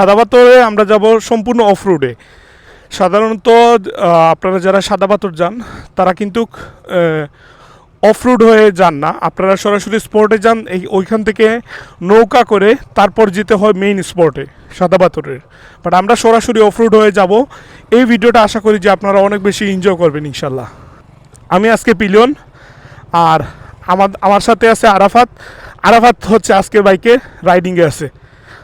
সাদাপাতরে আমরা যাব সম্পূর্ণ অফ রোডে সাধারণত আপনারা যারা সাদাপাতর যান, তারা কিন্তু অফ রোড হয়ে যান না। আপনারা সরাসরি স্পটে যান, এই ওইখান থেকে নৌকা করে তারপর যেতে হয় মেইন স্পটে সাদাপাতরের বাট আমরা সরাসরি অফ রোড হয়ে যাব। এই ভিডিওটা আশা করি যে আপনারা অনেক বেশি এনজয় করবেন ইনশাল্লাহ আমি আজকে পিলিয়ন, আর আমার আমার সাথে আছে আরাফাত। আরাফাত হচ্ছে আজকের বাইকে রাইডিংয়ে আছে।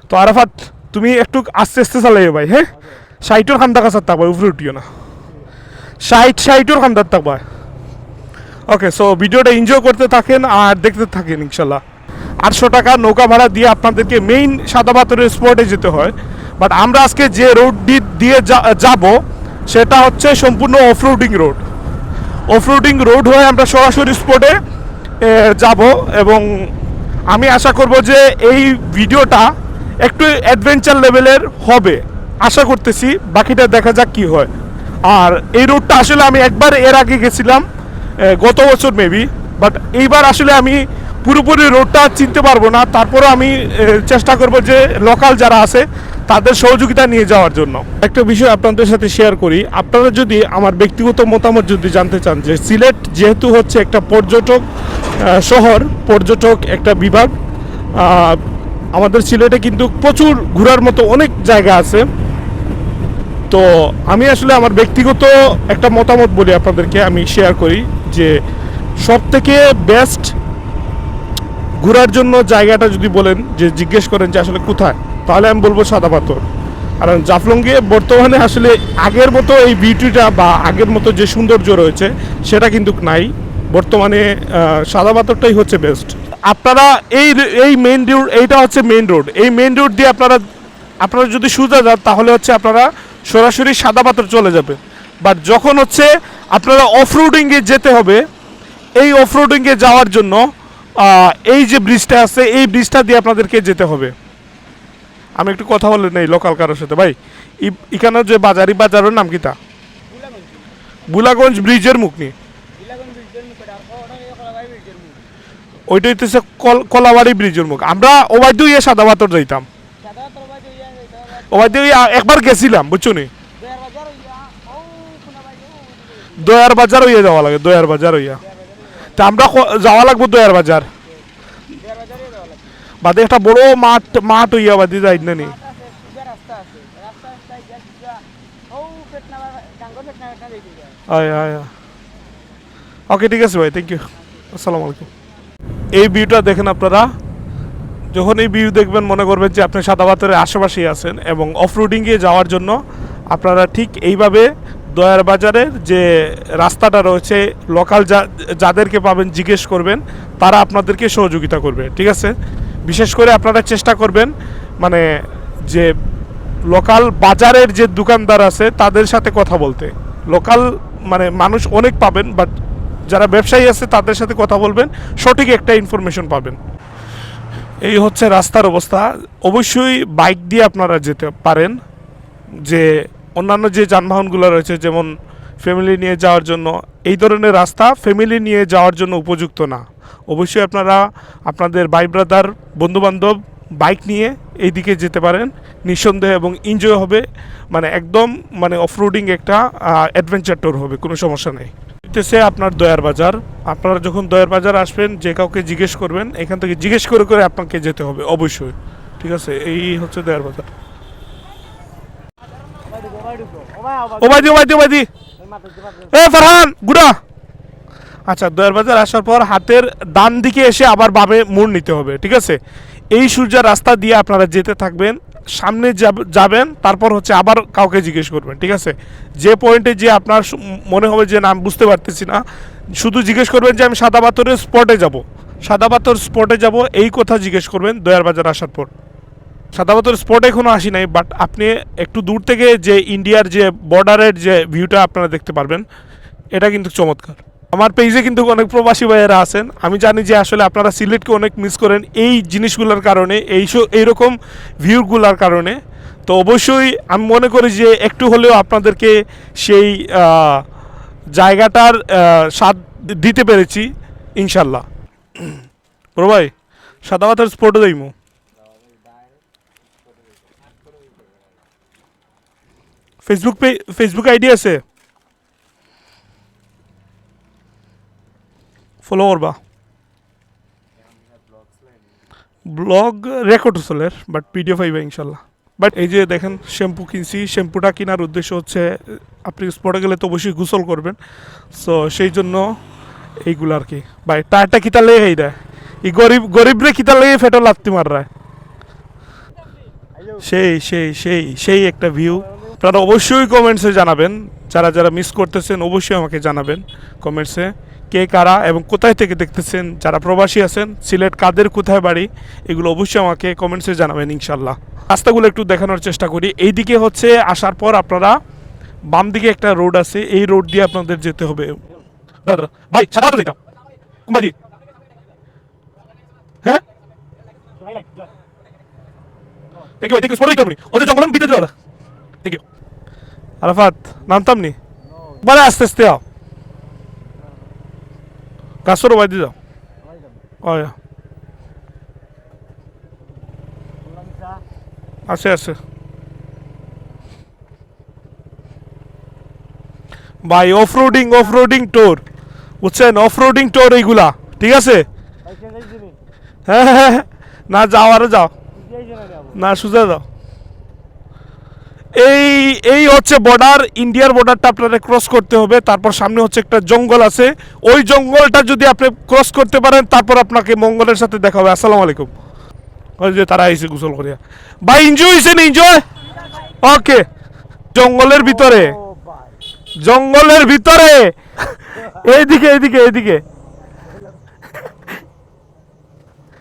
তো আরাফাত তুমি একটু আস্তে আস্তে চালাইও ভাই হ্যাঁ? সাইটোর খান্দা কাছার থাকবা উপরে উঠিও না। সাইট সাইটোর খান্দার থাকবা ওকে সো ভিডিওটা এনজয় করতে থাকেন আর দেখতে থাকেন ইনশাল্লাহ। আটশো টাকা নৌকা ভাড়া দিয়ে আপনাদেরকে মেইন সাদা পাথরের স্পটে যেতে হয়। বাট আমরা আজকে যে রোড দিয়ে যাব, সেটা হচ্ছে সম্পূর্ণ অফরোডিং রোড অফরোডিং রোড হয়ে আমরা সরাসরি স্পটে যাব এবং আমি আশা করব যে এই ভিডিওটা একটু অ্যাডভেঞ্চার লেভেলের হবে। আশা করতেছি বাকিটা দেখা যাক কি হয়। আর এই রোডটা আসলে আমি একবার এর আগে গেছিলাম গত বছর মেবি বাট এইবার আসলে আমি পুরোপুরি রোডটা চিনতে পারব না। তারপরেও আমি চেষ্টা করব যে লোকাল যারা আছে, তাদের সহযোগিতা নিয়ে যাওয়ার জন্য। একটা বিষয় আপনাদের সাথে শেয়ার করি। আপনারা যদি আমার ব্যক্তিগত মতামত যদি জানতে চান যে সিলেট যেহেতু হচ্ছে একটা পর্যটক শহর, পর্যটক একটা বিভাগ আমাদের সিলেটে কিন্তু প্রচুর ঘোরার মতো অনেক জায়গা আছে। তো আমি আসলে আমার ব্যক্তিগত একটা মতামত বলি আপনাদেরকে, আমি শেয়ার করি যে সব থেকে বেস্ট ঘোরার জন্য জায়গাটা যদি বলেন, যে জিজ্ঞেস করেন যে আসলে কোথায়, তাহলে আমি বলব সাদা পাথর। কারণ জাফলংয়ে বর্তমানে আসলে আগের মতো এই বিউটিটা বা আগের মতো যে সৌন্দর্য রয়েছে, সেটা কিন্তু নাই। বর্তমানে সাদা পাথরটাই হচ্ছে বেস্ট আপনারা এই এই মেইন রোড এইটা হচ্ছে মেইন রোড এই মেন রোড দিয়ে আপনারা আপনারা যদি সোজা যান, তাহলে হচ্ছে আপনারা সরাসরি সাদা পাথর চলে যাবে। বাট যখন হচ্ছে আপনারা অফ রোডিংয়ে যেতে হবে, এই অফ রোডিংয়ে যাওয়ার জন্য এই যে ব্রিজটা আছে, এই ব্রিজটা দিয়ে আপনাদেরকে যেতে হবে। আমি একটু কথা বলে নেই লোকাল কারোর সাথে। ভাই এখানে যে বাজারি বাজারের নাম কিতা বুলাগঞ্জ। ব্রিজের মুখ নি ওইটা হইতেছে কল- কলাবাড়ি ব্রিজের মুখ। আমরা ওবাই দিয়ে সাদা পাথর যাইতাম। ওবাই দিয়ে একবার গেছিলাম, বুঝছ নি? দয়ার বাজার হইয়া যাওয়া লাগে, দয়ার বাজার হইয়া। তা আমরা যাওয়া লাগবো দয়ার বাজার। বাদে একটা বড় মাঠ মাঠ হইয়া বাদি যাই না নি? ওকে, ঠিক আছে ভাই থ্যাংক ইউ আসসালামু আলাইকুম। এই ভিউটা দেখেন আপনারা। যখন এই ভিউ দেখবেন, মনে করবেন যে আপনি সাদা পাথরের আশেপাশেই আছেন এবং অফ রোডিংয়ে যাওয়ার জন্য আপনারা ঠিক এইভাবে দয়ার বাজারের যে রাস্তাটা রয়েছে লোকাল যা, যাদেরকে পাবেন জিজ্ঞেস করবেন, তারা আপনাদেরকে সহযোগিতা করবে, ঠিক আছে? বিশেষ করে আপনারা চেষ্টা করবেন মানে যে লোকাল বাজারের যে দোকানদার আছে, তাদের সাথে কথা বলতে। লোকাল মানে মানুষ অনেক পাবেন বাট যারা ব্যবসায়ী আছে, তাদের সাথে কথা বলবেন, সঠিক একটা ইনফরমেশন পাবেন। এই হচ্ছে রাস্তার অবস্থা। অবশ্যই বাইক দিয়ে আপনারা যেতে পারেন, যে অন্যান্য যে যানবাহনগুলো রয়েছে, যেমন ফ্যামিলি নিয়ে যাওয়ার জন্য, এই ধরনের রাস্তা ফ্যামিলি নিয়ে যাওয়ার জন্য উপযুক্ত না। অবশ্যই আপনারা আপনাদের ভাই ব্রাদার বন্ধুবান্ধব বাইক নিয়ে এই দিকে যেতে পারেন। নিঃসন্দেহে এবং এনজয় হবে। মানে একদম মানে অফরোডিং একটা অ্যাডভেঞ্চার ট্যুর হবে, কোনো সমস্যা নেই। হইতেছে আপনার দয়ার বাজার। আপনারা যখন দয়ার বাজার আসবেন, যে কাউকে জিজ্ঞেস করবেন, এখান থেকে জিজ্ঞেস করে করে আপনাকে যেতে হবে, অবশ্যই। ঠিক আছে? এই হচ্ছে দয়ার বাজার। ওবাইদি ওবাইদি ওবাইদি এ, ফারহান, গুড়া। আচ্ছা দয়ার বাজার আসার পর হাতের ডান দিকে এসে আবার বামে মোড় নিতে হবে, ঠিক আছে? এই সূর্যের রাস্তা দিয়ে আপনারা যেতে থাকবেন। সামনে যাব- যাবেন, তারপর হচ্ছে আবার কাউকে জিজ্ঞেস করবেন, ঠিক আছে? যে পয়েন্টে যে আপনার মনে হবে যে না, আমি বুঝতে পারতেছি না, শুধু জিজ্ঞেস করবেন যে আমি সাদা পাথরের স্পটে যাব। সাদা পাথর স্পটে যাব, এই কথা জিজ্ঞেস করবেন দয়ার বাজার আসার পর। সাদাপাতর স্পট এখনও আসি নাই বাট আপনি একটু দূর থেকে যে ইন্ডিয়ার যে বর্ডারের যে ভিউটা আপনারা দেখতে পারবেন, এটা কিন্তু চমৎকার। আমার পেজে কিন্তু অনেক প্রবাসী ভাইয়েরা আছেন। আমি জানি যে আসলে আপনারা সিলেটকে অনেক মিস করেন এই জিনিসগুলোর কারণে, এই এইরকম ভিউগুলোর কারণে। তো অবশ্যই আমি মনে করি যে একটু হলেও আপনাদেরকে সেই জায়গাটার স্বাদ দিতে পেরেছি, ইনশাল্লাহ। ভাই সাদা পাথর স্পটে যাইমু। ফেসবুক পে ফেসবুক আইডি আছে? ফলো করবা। ব্লগ রেকর্ড চলের বাট পিডিএফ আইবা ইনশাল্লাহ। বাট এই যে দেখেন শ্যাম্পু কিনছি শ্যাম্পুটা কেনার উদ্দেশ্য হচ্ছে, আপনি স্পটে গেলে তো অবশ্যই গোসল করবেন। সো সেই জন্য এইগুলো আর কি। ভাই, টায়ারটা কিতা লেগে এই দেয় এই গরিব, গরিবরে কিতা লেগে ফেটো লাত্তি মার রায়। সেই সেই সেই সেই একটা ভিউ আপনারা অবশ্যই কমেন্টসে জানাবেন। যারা যারা মিস করতেছেন, অবশ্যই আমাকে জানাবেন কমেন্টসে কে কারা এবং কোথায় থেকে দেখতেছেন যারা প্রবাসী আছেন সিলেট কাদের কোথায় বাড়ি এগুলো অবশ্যই আমাকে কমেন্টসে জানাবেন ইনশাল্লাহ রাস্তাগুলো একটু দেখানোর চেষ্টা করি। এইদিকে হচ্ছে আসার পর আপনারা বাম দিকে একটা রোড আছে এই রোড দিয়ে আপনাদের যেতে হবে। ভাই হ্যাঁ? আরাফাত নামতাম নি? বলে আস্তে আস্তে আও। কাসর বাইদি যাও। ওই আছে আছে। ভাই অফ রোডিং অফ রোডিং টোর বুঝছেন? অফ রোডিং টোর এইগুলা ঠিক আছে? হ্যাঁ হ্যাঁ হ্যাঁ। না যাও আরও যাও। না সুজা যাও। এই এই হচ্ছে বর্ডার ইন্ডিয়ার বর্ডারটা আপনাদের ক্রস করতে হবে তারপর সামনে হচ্ছে একটা জঙ্গল আছে ওই জঙ্গলটা যদি আপনি ক্রস করতে পারেন তারপর আপনাকে মঙ্গলের সাথে দেখা হবে আসসালামু আলাইকুম ওই যে তারা আইসে গোসল করিয়া ভাই এনজয় হয়েছে না এনজয় ওকে জঙ্গলের ভিতরে জঙ্গলের ভিতরে এইদিকে এইদিকে এইদিকে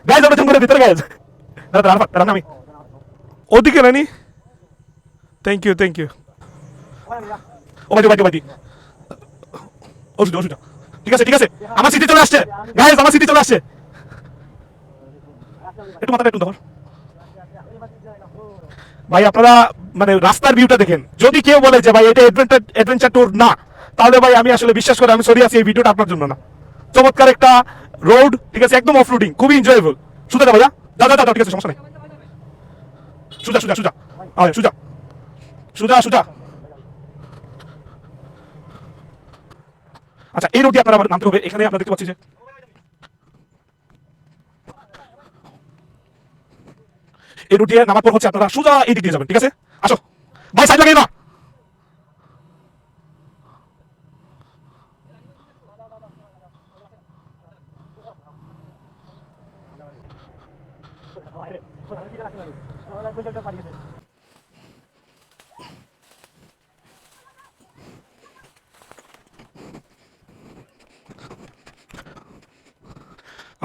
গাইজ আমরা জঙ্গলের ভিতরে গাইজ আমি ওদিকে Rani thank you thank you ও বাটি বাটি বাটি ওষুধ ওষুধ ঠিক আছে ঠিক আছে। আমার সিটি চলে আসছে। গাইজ আমার সিটি চলে আসছে। একটু মাথাটা একটু ধর। ভাই, আপনারা মানে রাস্তার ভিউটা দেখেন। যদি কেউ বলে যে, ভাই, এটা অ্যাডভেঞ্চার অ্যাডভেঞ্চার ট্যুর না, তাহলে ভাই, আমি আসলে বিশ্বাস করে, আমি সরি আছি এই ভিডিওটা আপনার জন্য না। চমৎকার একটা রোড ঠিক আছে, একদম অফ রোডিং খুবই এনজয়েবল সুজা ভাইয়া। দাদা দাদা ঠিক আছে, সমস্যা নেই। সুজা সুজা সুজা। আয়, সুজা। সুজা সুজা। আচ্ছা এই রোডটি আপনারা নামতে হবে, এখানে আপনারা দেখতে পাচ্ছি যে এই রুট নামার পর হচ্ছে আপনারা সোজা এই দিক দিয়ে যাবেন, ঠিক আছে? আসো। ভাই, সাইড লাগিয়ে না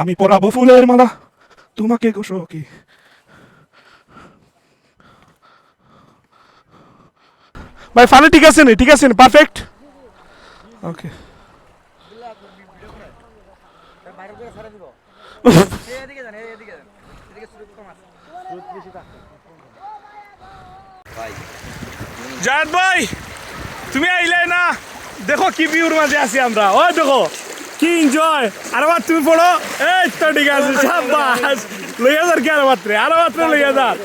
আমি পরাবো ফুলের মালা। তোমাকে গোসকি ভাই ফালে ঠিক আছে নি? ঠিক আছে নি? পারফেক্ট? ওকে। জায়দ ভাই, তুমি আইলে না? দেখো কি বিউর মাঝে আছি আমরা। ওই দেখো। কি এনজয় আর আবার তুমি পড়ো। এই তো ঠিক আছে সাবাস লইয়া যার কি আর মাত্রে আর মাত্র লইয়া যার